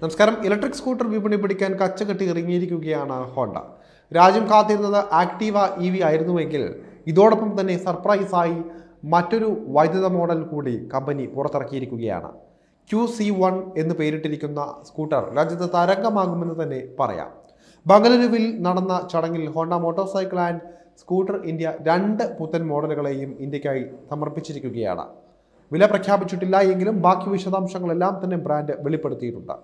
നമസ്കാരം. Electric scooter വിപണി പിടിക്കാൻ കച്ചകെട്ടി ഇറങ്ങിയിരിക്കുകയാണ് ഹോണ്ട. രാജ്യം കാത്തിരുന്നത് ആക്റ്റീവ ഇ വി ആയിരുന്നുവെങ്കിൽ ഇതോടൊപ്പം തന്നെ സർപ്രൈസായി മറ്റൊരു വൈദ്യുത മോഡൽ കൂടി കമ്പനി പുറത്തിറക്കിയിരിക്കുകയാണ്. ക്യു സി വൺ എന്ന് പേരിട്ടിരിക്കുന്ന സ്കൂട്ടർ രാജ്യത്ത് തരംഗമാകുമെന്ന് തന്നെ പറയാം. ബംഗളൂരുവിൽ നടന്ന ചടങ്ങിൽ Honda motorcycle and scooter India രണ്ട് പുത്തൻ മോഡലുകളെയും ഇന്ത്യക്കായി സമർപ്പിച്ചിരിക്കുകയാണ്. വില പ്രഖ്യാപിച്ചിട്ടില്ല എങ്കിലും ബാക്കി വിശദാംശങ്ങളെല്ലാം തന്നെ ബ്രാൻഡ് വെളിപ്പെടുത്തിയിട്ടുണ്ട്.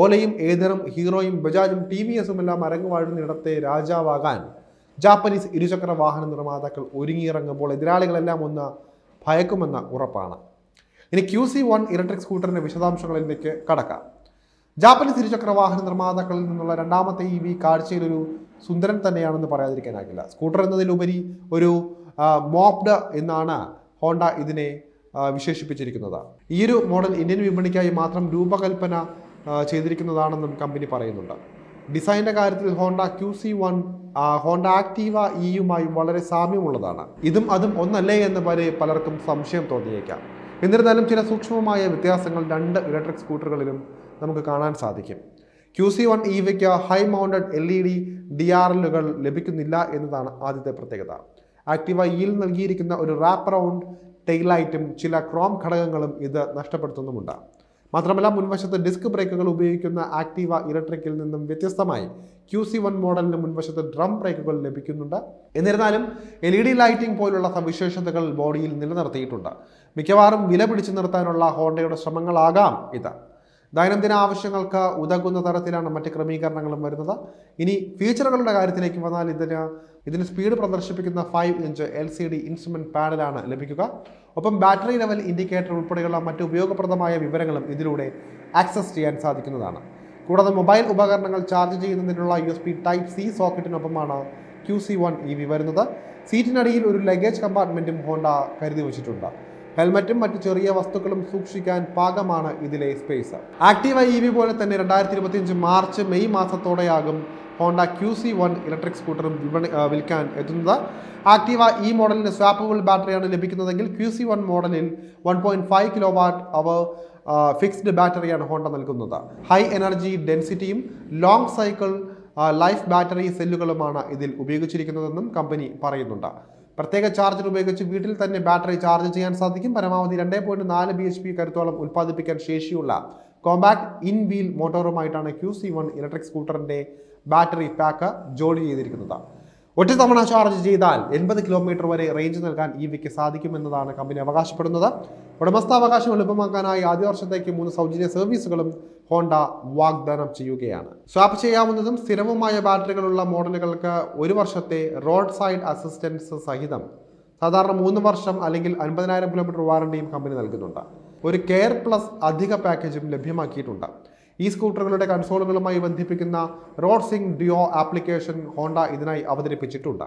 ഓലയും ഏതറും ഹീറോയും ബജാജും ടി വി എസും എല്ലാം അരങ്ങുവാഴുന്നിടത്തെ രാജാവാകാൻ ജാപ്പനീസ് ഇരുചക്ര വാഹന നിർമ്മാതാക്കൾ ഒരുങ്ങിയിറങ്ങുമ്പോൾ എതിരാളികളെല്ലാം ഒന്ന് ഭയക്കുമെന്ന ഉറപ്പാണ്. ഇനി ക്യു സി വൺ ഇലക്ട്രിക് സ്കൂട്ടറിന്റെ വിശദാംശങ്ങളിലേക്ക് കടക്കാം. ജാപ്പനീസ് ഇരുചക്ര വാഹന നിർമ്മാതാക്കളിൽ നിന്നുള്ള രണ്ടാമത്തെ ഇ വി കാഴ്ചയിലൊരു സുന്ദരൻ തന്നെയാണെന്ന് പറയാതിരിക്കാനാകില്ല. സ്കൂട്ടർ എന്നതിലുപരി ഒരു മോപ്ഡ് എന്നാണ് ഹോണ്ട ഇതിനെ വിശേഷിപ്പിച്ചിരിക്കുന്നത്. ഈ ഒരു മോഡൽ ഇന്ത്യൻ വിപണിക്കായി മാത്രം രൂപകൽപ്പന ചെയ്തിരിക്കുന്നതാണെന്നും കമ്പനി പറയുന്നുണ്ട്. ഡിസൈനിന്റെ കാര്യത്തിൽ Honda Q C one Honda Activa ഇയുമായും വളരെ സാമ്യമുള്ളതാണ്. ഇതും അതും ഒന്നല്ലേ എന്ന് വരെ പലർക്കും സംശയം തോന്നിയേക്കാം. എന്നിരുന്നാലും ചില സൂക്ഷ്മമായ വ്യത്യാസങ്ങൾ രണ്ട് ഇലക്ട്രിക് സ്കൂട്ടറുകളിലും നമുക്ക് കാണാൻ സാധിക്കും. ക്യു സി വൺ ഇ വിക്ക് high mounted L E D D R എല്ലുകൾ ലഭിക്കുന്നില്ല എന്നതാണ് ആദ്യത്തെ പ്രത്യേകത. ആക്റ്റീവ ഇയിൽ നൽകിയിരിക്കുന്ന ഒരു റാപ്പ് റൗണ്ട് ടെയിലൈറ്റും ചില ക്രോം ഘടകങ്ങളും ഇത് നഷ്ടപ്പെടുത്തുന്നുമുണ്ട്. മാത്രമല്ല മുൻവശത്ത് ഡിസ്ക് ബ്രേക്കുകൾ ഉപയോഗിക്കുന്ന ആക്റ്റീവ ഇലക്ട്രിക്കിൽ നിന്നും വ്യത്യസ്തമായി ക്യു സി വൺ മോഡലിന് മുൻവശത്ത് ഡ്രം ബ്രേക്കുകൾ ലഭിക്കുന്നുണ്ട്. എന്നിരുന്നാലും എൽ ഇ ഡി ലൈറ്റിംഗ് പോലുള്ള സവിശേഷതകൾ ബോഡിയിൽ നിലനിർത്തിയിട്ടുണ്ട്. മിക്കവാറും വില പിടിച്ചു നിർത്താനുള്ള ഹോണ്ടയുടെ ശ്രമങ്ങളാകാം ഇത്. ദൈനംദിന ആവശ്യങ്ങൾക്ക് ഉതകുന്ന തരത്തിലാണ് മറ്റ് ക്രമീകരണങ്ങളും വരുന്നത്. ഇനി ഫീച്ചറുകളുടെ കാര്യത്തിലേക്ക് വന്നാൽ ഇതിന് ഇതിന് സ്പീഡ് പ്രദർശിപ്പിക്കുന്ന five inch L C D instrument പാനലാണ് ലഭിക്കുക. ഒപ്പം ബാറ്ററി ലെവൽ ഇൻഡിക്കേറ്റർ ഉൾപ്പെടെയുള്ള മറ്റ് ഉപയോഗപ്രദമായ വിവരങ്ങളും ഇതിലൂടെ ആക്സസ് ചെയ്യാൻ സാധിക്കുന്നതാണ്. കൂടാതെ മൊബൈൽ ഉപകരണങ്ങൾ ചാർജ് ചെയ്യുന്നതിനുള്ള U S B type C സോക്കറ്റിനൊപ്പമാണ് Q C one E V വരുന്നത്. സീറ്റിനടിയിൽ ഒരു ലഗേജ് കമ്പാർട്ട്മെന്റും ഹോണ്ട കരുതി വെച്ചിട്ടുണ്ട്. ഹെൽമറ്റും മറ്റ് ചെറിയ വസ്തുക്കളും സൂക്ഷിക്കാൻ പാകമാണ് ഇതിലെ സ്പേസ് ആക്റ്റീവ ഇ വി പോലെ തന്നെ രണ്ടായിരത്തി ഇരുപത്തിയഞ്ച് March May മാസത്തോടെയാകും Honda Q C one electric സ്കൂട്ടറും വിപണി വിൽക്കാൻ എത്തുന്നത്. ആക്റ്റീവ ഈ മോഡലിന് സ്വാപ്പബിൾ ബാറ്ററിയാണ് ലഭിക്കുന്നതെങ്കിൽ ക്യു സി വൺ മോഡലിൽ one point five kilo watt hour fixed ബാറ്ററിയാണ് ഹോണ്ട നൽകുന്നത്. ഹൈ എനർജി ഡെൻസിറ്റിയും ലോങ് സൈക്കിൾ ലൈഫ് ബാറ്ററി സെല്ലുകളുമാണ് ഇതിൽ ഉപയോഗിച്ചിരിക്കുന്നതെന്നും കമ്പനി പറയുന്നുണ്ട്. പ്രത്യേക ചാർജർ ഉപയോഗിച്ച് വീട്ടിൽ തന്നെ ബാറ്ററി ചാർജ് ചെയ്യാൻ സാധിക്കും. പരമാവധി രണ്ടേ പോയിന്റ് നാല് ബി എച്ച് പി കരുത്തോളം ഉൽപ്പാദിപ്പിക്കാൻ ശേഷിയുള്ള കോമ്പാക്ട് ഇൻ വീൽ മോട്ടോറുമായിട്ടാണ് ക്യു സി വൺ ഇലക്ട്രിക് സ്കൂട്ടറിന്റെ ബാറ്ററി പാക്ക് ജോലി ചെയ്തിരിക്കുന്നത്. ഒറ്റ തവണ ചാർജ് ചെയ്താൽ എൺപത് കിലോമീറ്റർ വരെ റേഞ്ച് നൽകാൻ ഇ വിക്ക് സാധിക്കുമെന്നതാണ് കമ്പനി അവകാശപ്പെടുന്നത്. ഉടമസ്ഥാവകാശം എളുപ്പമാക്കാനായി ആദ്യ വർഷത്തേക്ക് മൂന്ന് സൗജന്യ സർവീസുകളും ഹോണ്ട വാഗ്ദാനം ചെയ്യുകയാണ്. സ്വാപ്പ് ചെയ്യാവുന്നതും സ്ഥിരവുമായ ബാറ്ററികളുള്ള മോഡലുകൾക്ക് ഒരു വർഷത്തെ റോഡ് സൈഡ് അസിസ്റ്റൻസ് സഹിതം സാധാരണ മൂന്ന് വർഷം അല്ലെങ്കിൽ അൻപതിനായിരം കിലോമീറ്റർ വാറണ്ടിയും കമ്പനി നൽകുന്നുണ്ട്. ഒരു കെയർ പ്ലസ് അധിക പാക്കേജും ലഭ്യമാക്കിയിട്ടുണ്ട്. ഈ സ്കൂട്ടറുകളുടെ കൺസോളുകളുമായി ബന്ധിപ്പിക്കുന്ന road sync Dio application Honda ഇതിനായി അവതരിപ്പിച്ചിട്ടുണ്ട്.